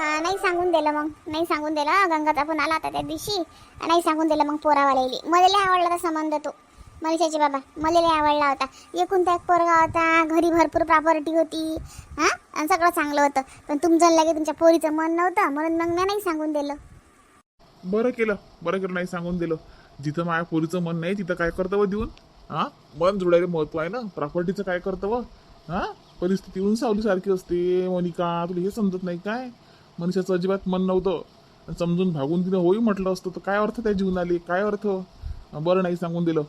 नाही सांगून दिलं मग. नाही सांगून दिलं. गंगाचा पण आला होता त्या दिवशी. नाही सांगून दिलं मग पोरावाल्याली. मला लय आवडला होता संबंध तो. मनीषाचे बाबा. मला लय आवडला होता. एकूण त्या एक पोरगा होता. घरी भरपूर प्रॉपर्टी होती. हां? आणि सगळं चांगलं होतं. पण तुमचं लगे तुमच्या पोरीचं मन नव्हतं. म्हणून मग मी नाही सांगून दिलं. बरं केलं. बरं केलं. नाही सांगून दिलं. जिथं माझ्या पोरीचं मन नाही तिथं काय कर्तव्य देऊन? हा? मन जोडायला महत्त्व आहे ना? प्रॉपर्टीचं काय कर्तव्य? हां? हा परिस्थिती उंचावली सारखी असते. मोनिका तुला हे समजत नाही काय? मनुष्याचं अजिबात मन नव्हतं. समजून भागून तिनं होई म्हटलं असतं तर काय अर्थ त्या जीवनाले काय अर्थ? बरं नाही सांगून दिलं.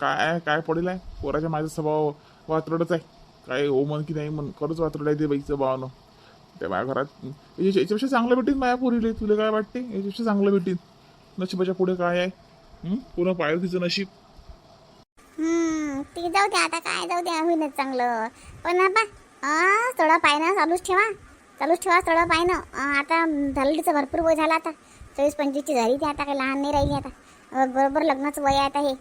काय काय पडेल आहे? पोराच्या माझा स्वभाव वात्रडच आहे. काय हो मन की नाही मन खरंच वात्रड आहे ते बाईचं भावानं. त्या माझ्या घरात याच्यापेक्षा चांगलं भेटेल माझ्या पोरीले तुला काय वाटते? याच्यापेक्षा चांगलं भेटेल नशिबाच्या पुढे काय आहे? पूर्ण पुन्हा पाहिलं तिचं नशीब. ते जाऊ द्या आता काय जाऊ द्या होईनच चांगलं. पण आता थोडा थोडं चालूच ठेवा. चालूच ठेवा थोडं पायनं अं, आता झालं तिचं भरपूर वय झालं आता. चोवीस पंचवीसची झाली ती आता काही लहान नाही राहिली आता. बरोबर लग्नाचं वय आहे आता हे.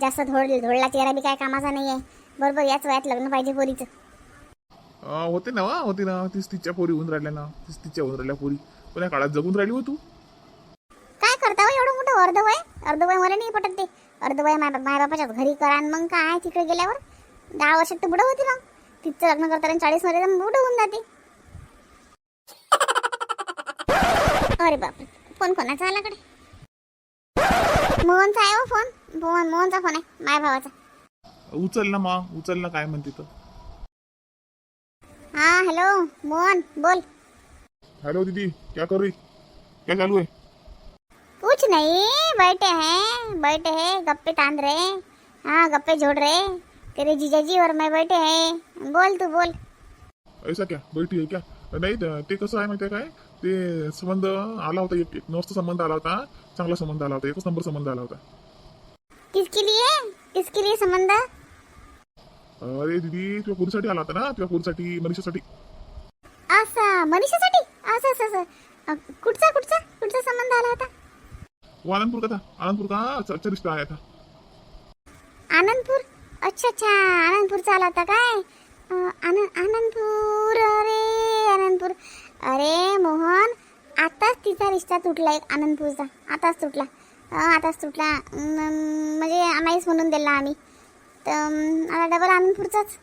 जास्त धोड धोडला चेहरा बी काय कामाचा नाही आहे. बरोबर याच वयात लग्न पाहिजे पोरीचं. होते ना वा होते ना. तीच तिच्या पोरी होऊन राहिल्या ना. तीच तिच्या होऊन राहिल्या पोरी. पण या काळात जगून राहिली हो तू. काय करता हो एवढं मोठं अर्धवय? अर्धवय मला नाही पटत ते. अर्धवय माय मायबापाच्या घरी करा आणि मग काय तिकडे गेल्यावर? दहा वर्षात तर बुडं होती मग. तिचं लग्न करताना चाळीसमध्ये बुडं होऊन जाते. अरे बापरे. फोन कोणाचा आलाकडे मोहनचा आहे हो फोन. मोहन मोहनचा फोन आहे. माय भावाचा. उचल ना मा उचल ना काय म्हणते तर हा हॅलो. मोहन बोल. हॅलो दीदी क्या कर रही? क्या चालू है कुछ नहीं. बैठे हैं. बैठे हैं. गप्पे तान रहे हाँ. गप्पे जोड़ रहे तेरे जीजाजी और मैं बैठे हैं. बोल तू बोल. ऐसा क्या? बैठी है क्या? नाही त- कसं आहे माहिती आहे काय? ते संबंध आला होता एक एक. संबंध आला होता. चांगला संबंध आला होता. एकच नंबर संबंध आला होता. किसके लिए? किसके लिए संबंध? अरे दीदी तुझ्या पोरीसाठी आला होता ना? तुझ्या पोरीसाठी मनीषासाठी. असा? मनीषासाठी? असं असं असं. अ, कुठचा कुठचा? कुठचा संबंध आला होता? वो आनंदपुर का था? आनंदपुर का? अच्छा अच्छा रिश्ता आया था. आनंदपूर? अच्छा अच्छा. आनंदपूरचा आला होता काय? अ, आनंद आनंदपूर अरे आनंदपूर. अरे मोहन आताच तिचा रिश्ता तुटला एक आनंदपूरचा. आताच तुटला. आताच तुटला. म्हणजे आम्हालाच म्हणून दिला आम्ही. तर आता डबल आनंदपूरचाच.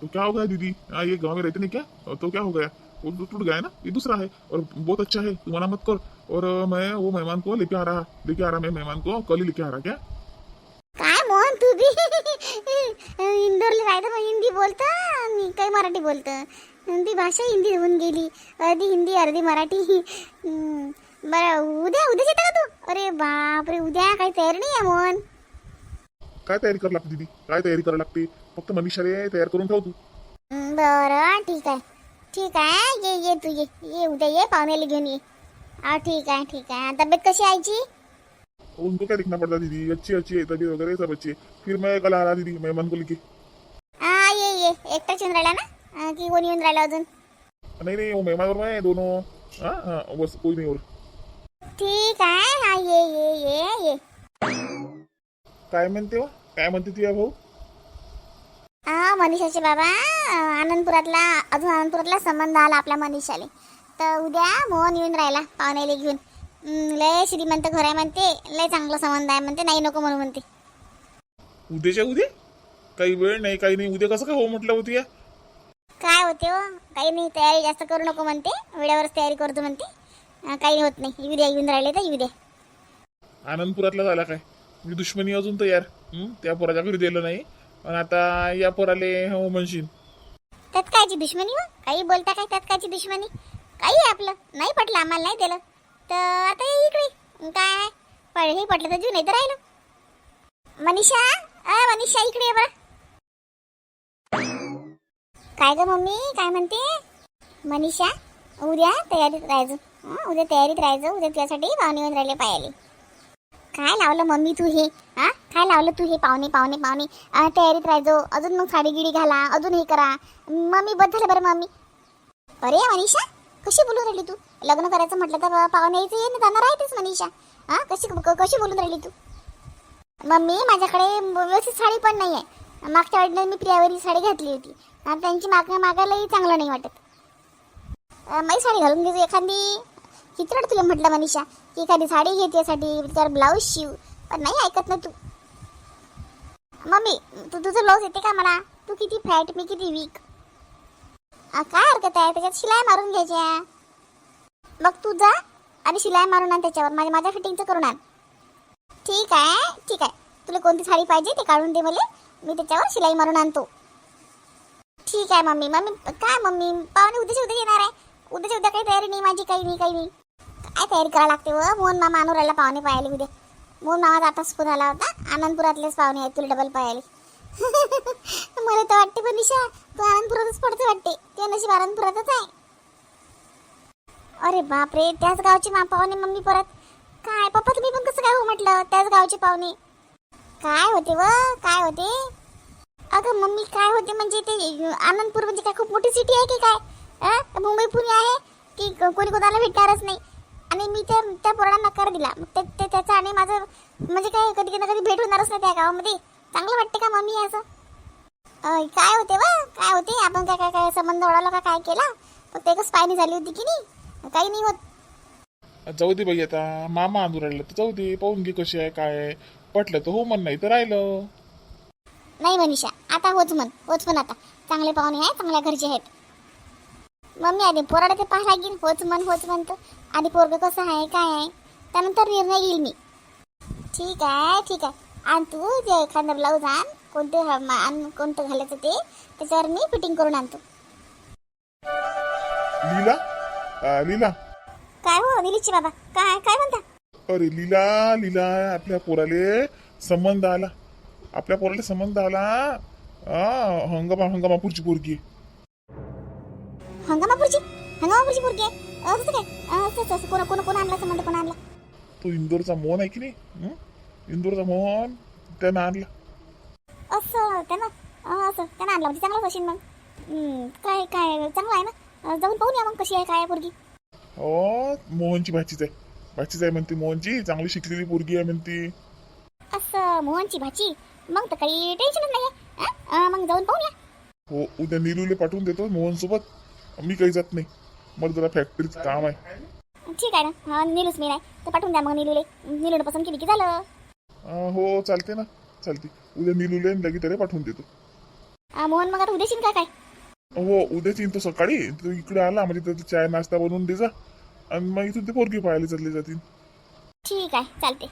तो क्या हो गया दीदी? हाँ, ये गांव में रहते नहीं क्या? तो क्या हो गया? वो तो टूट गया ना? ये दूसरा है। और बहुत अच्छा है। तू मना मत कर। और मैं वो मेहमान को लेके आ रहा लेके आ रहा मैं मेहमान को। कल ही लेके आ रहा क्या? काय मोहन तू बी इंदोरला राहतं हिंदी बोलतं आणि काही मराठी बोलतं. ती भाषा हिंदी होऊन गेली. अर्धी हिंदी अर्धी मराठी. बरं उद्या उद्या येतं का तू? अरे बापरे उद्या काही तयारी नाही आहे मोहन. काय तयारी कर लागते दीदी? काय तयारी करावी लागते? फक्त मनीषाले तयार करून ठेव तू. बरं ठीक आहे. ठीक आहे ये ये तू ये. ये उद्या ये पाहुण्याला घेऊन ये. हा ठीक आहे ठीक आहे. तब्येत कशी आईची? उनको क्या दिखना पड़ता दीदी. अच्छी अच्छी है तबीयत वगैरह सब अच्छी है फिर मैं कल आ रहा दीदी मेहमान को लेके. हा ये ये. येऊन राहिला ना? की कोणी येऊन राहिला अजून? नहीं नहीं मेहमान और मैं दोनों हाँ हाँ बस कोई नहीं ठीक आहे हा ये ये ये ये. काय म्हणते हो? काय म्हणते तुझ्या भाऊ? हा मनीषाचे बाबा अं, आनंदपुरातला अजून आनंदपुरातला संबंध आला आपल्या मनीषाले. तर उद्या मोहन येऊन राहिला पाहुण्याला घेऊन. हं, लय श्रीमंत घर आहे म्हणते लय चांगला संबंध आहे म्हणते नाही नको म्हणून म्हणते. उद्याच्या उद्या? काही वेळ नाही काही नाही. उद्या कसं काय हो म्हटलं होती या काय होते हो? काही नाही तयारी जास्त करू नको म्हणते. वेळेवरच तयारी करतो म्हणते. काही होत नाही. येऊ द्या येऊन राहिले तर येऊ द्या आनंदपुरातला झाला काय? मी दुश्मनी अजून तयार? त्या पोराच्या घरी दिलं नाही. पण आता या पोराले हो म्हणशील. त्यात कायची दुश्मनी हो? काही बोलता काय त्यात कायची दुश्मनी? काही आहे आपलं. नाही पटलं आम्हाला नाही दिलं. तर आता इकडे. काय पडलं पटलं तर जीव नाही तर राहिलं. मनीषा अ मनीषा इकडे बरं. काय ग मम्मी? काय म्हणते? मनीषा उद्या तयारीत राहायचं. हं, उद्या तयारीत राहायचं. उद्या त्यासाठी पाहुणे येऊन राहिले पायाले. काय लावलं मम्मी तू हे? हा? काय लावलं तू हे पाहुणे पाहुणे पाहुणे? तयारीत राहायचो. अजून मग साडी गिडी घाला. अजून हे करा. मम्मी बद्दल बरं मम्मी. अरे मनीषा कशी बोलून राहिली तू? लग्न करायचं म्हटलं तर पाहुणे यायचं ये ना जाणार आहेतच मनीषा. हा कशी कशी बोलून राहिली तू? मम्मी माझ्याकडे व्यवस्थित साडी पण नाही आहे मागच्या वेळेला मी प्रियावरी साडी घातली होती. आणि त्यांची माग मागायलाही चांगलं नाही वाटत. मी माझी साडी घालून घेतो एखादी. किती वेळ तुला म्हटलं मनीषा. की एखादी साडी घे त्यासाठी त्यावर ब्लाऊज शिव. पण नाही ऐकत ना तू. मम्मी तू तुझं ब्लाऊज येते का मला? तू किती फॅट मी किती वीक. काय हरकत आहे? त्याच्यात शिलाई मारून घ्यायच्या. मग तू जा आणि शिलाई मारून आण त्याच्यावर. माझ्या माझ्या फिटिंगचं करून आण. ठीक आहे ठीक आहे. तुला कोणती साडी पाहिजे ते काढून दे मला. मी त्याच्यावर शिलाई मारून आणतो. ठीक आहे मम्मी. मम्मी काय मम्मी? पाहुणे उद्याच्या उद्या येणार आहे. उद्याच्या उद्या काही तयारी नाही माझी काही नाही काही नाही. काय तयारी करावं लागते व? मोहन मामा अनुराला पाहुणे पाहायला उद्या. मोहन मामाचा आताच फोन आला होता. आनंदपुरातलेच पाहुणे आहेत तुला डबल पाहायला. मला तर वाटते पण निशा तू आनंदपुरातच पडते वाटते. ते नशीब आनंदपुरातच आहे. अरे बापरे त्याच गावचे मा पाहुणे मम्मी परत. काय पप्पा तुम्ही पण कसं काय हो म्हटलं? त्याच गावचे पाहुणे. काय होते व? काय होते? अगं मम्मी काय होते म्हणजे ते आनंदपूर म्हणजे काय खूप मोठी सिटी आहे की काय? मुंबई पुणे आहे की कोणी कोणाला भेटणारच नाही. आणि मी त्या त्या पोराला नकार दिला. मग ते त्याचा आणि माझं म्हणजे काय कधी ना कधी भेट होणारच नाही त्या गावामध्ये. चांगलं वाटते का मम्मी असं? काय होते व? काय होते? आपण काय काय काय संबंध ओढावला का? काय केला? फक्त एकच पायनी झाली होती की नाही? काही नाही होत. जाऊ दे बाई आता. मामा आणून राहिलं तर जाऊ दे. पाहून घे कशी आहे काय आहे. पटलं तर हो म्हण नाही तर राहिलं. नाही मनीषा आता होच म्हण होच म्हण आता. चांगले पाहुणे आहे चांगल्या घरचे आहेत. मम्मी आधी पोराडा ते पाहायला लागेल. होच म्हण होच म्हणतो आधी पोरग कसं आहे काय आहे त्यानंतर निर्णय घेईल मी. ठीक आहे ठीक आहे. आण तू जे एखादं ब्लाऊज आण कोणते कोणतं घालायचं ते त्याच्यावर मी फिटिंग करून आणतो. लीला? लीला. काय हो निलीची बाबा? काय काय म्हणता? अरे लीला लीला आपल्या पोराले संबंध आला. आपल्या पोराला संबंध आला. आ, हंगामा हंगामापूरची पोरगी. हंगामापूरची? हंगामापूरची पोरगी आहे? अं, असं काय? अं, असं असं, असं कोण कोण कोण आणला संबंध कोण आणला? तो इंदोरचा मोहन आहे की नाही? हं? इंदोरचा मोहन त्यानं आणला. असं त्यानं? अं, असं त्यानं आणलं. म्हणजे चांगलंच असेल मग. हम्म, काय काय चांगलं आहे ना? अं, जाऊन पाहून या मग कशी आहे काय आहे पोरगी. हो मोहनची भाचीच आहे. भाचीच आहे म्हणते मोहनची चांगली शिकलेली पोरगी आहे म्हणते. असं मोहनची भाची? मग तर काही टेन्शनच नाही आहे मग जाऊन पाहून या. हो उद्या नीलूले पाठवून देतो मोहन सोबत मी काही जात नाही. मला जरा फॅक्टरीचं काम आहे. ठीक आहे ना. हा निलूच मी नाही. तर पाठवून द्या मग निलूले निलूने पसंत केली की झालं. हो चालते ना. चालते. उद्या नीलूले लगेच त्याला पाठवून देतो. मोहन मग आता उद्याशील का काय? हो उद्याच येईन तो सकाळी. तो इकडे आला. म्हणजे त्याचा चाय नाश्ता बनवून दे जा. आणि मग इथून ते पोरगी पाहायला चालले जातील. ठीक आहे चालते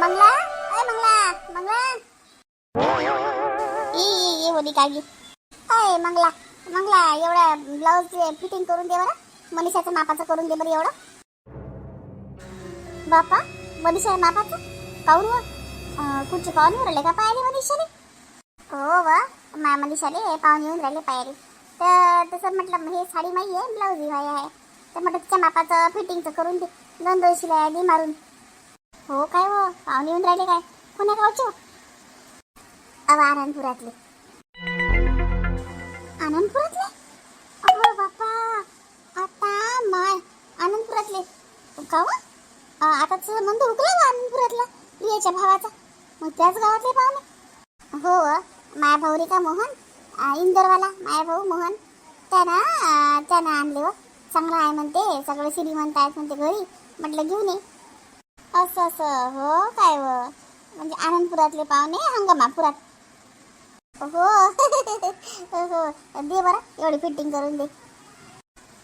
मंगला? अय मंगला मंगला? ये ये ये होती काळजी अय मंगला मंगला एवढा ब्लाऊज फिटिंग करून दे बरं. मनीषाचं मापाचं करून दे बरं एवढं. बापा मनीषा मापाचं? काऊन व? कुठचे पाहुणे येऊन राहिले का पाहिले मनीषाने हो व मा मनीषाले पाहुणे येऊन राहिले पाहिले तर तसं म्हटलं हे साडी माही आहे ब्लाऊज ही आहे. तर म्हटलं तिच्या मापाचं फिटिंगचं करून दे. दोन दोन शिलाई दे मारून. हो काय हो? पाहुणे येऊन राहिले काय? कोण्या गावचे हो? अव आनंदपुरातले. आनंदपुरातले? अहो बापा आता माय आनंदपुरातले. का हो? आताच मंद उकला हो आनंदपुरातला प्रियाच्या भावाचा. मग त्याच गावातले पाहुणे? हो माया भाऊ रे का मोहन इंदरवाला माया भाऊ मोहन. त्यानं त्यानं आणले व चांगलं आहे म्हणते सगळे श्रीमंत आहेत म्हणते घरी. म्हटलं घेऊन ये. असं असं हो काय व? म्हणजे आनंदपुरातले पाहुणे हंगामापुरात. हो हो दे बरं एवढी फिटिंग करून दे.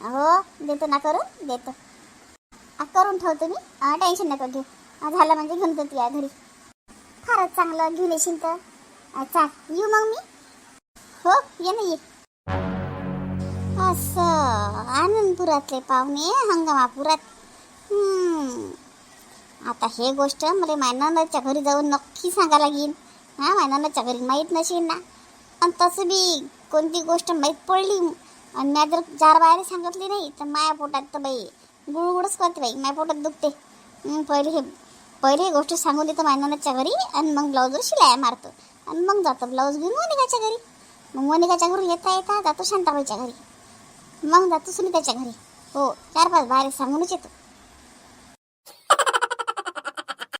हो देतो ना करून देतो. करून ठेवतो मी टेन्शन नका घेऊ. झालं म्हणजे घेऊन देतो या घरी. फारच चांगलं घेऊन येशील तर. अच्छा चाल येऊ मग मी. हो ये ना ये. असं. आनंदपुरातले पाहुणे हंगामापुरात आता हे गोष्ट मला मायनानाच्या घरी जाऊन नक्की सांगा लागेल हा मायनानाच्या घरी माहीत नसेल ना. आणि तसं बी कोणती गोष्ट माहीत पडली आणि मी जर चार बाहेर सांगितली नाही तर माया पोटात तर बाई गुळगुळच करते बाई. माया पोटात दुखते. पहिले हे पहिले गोष्ट सांगून देतो मायनानाच्या घरी आणि मग ब्लाऊजवर शिलाया मारतो. आणि मग जातो ब्लाऊज घेऊन मोनिकाच्या घरी. मग मोनिकाच्या घरून येता येता जातो शांताबाईच्या घरी. मग जातो सुनीताच्या घरी. हो चार पाच बाहेर सांगूनच येतो.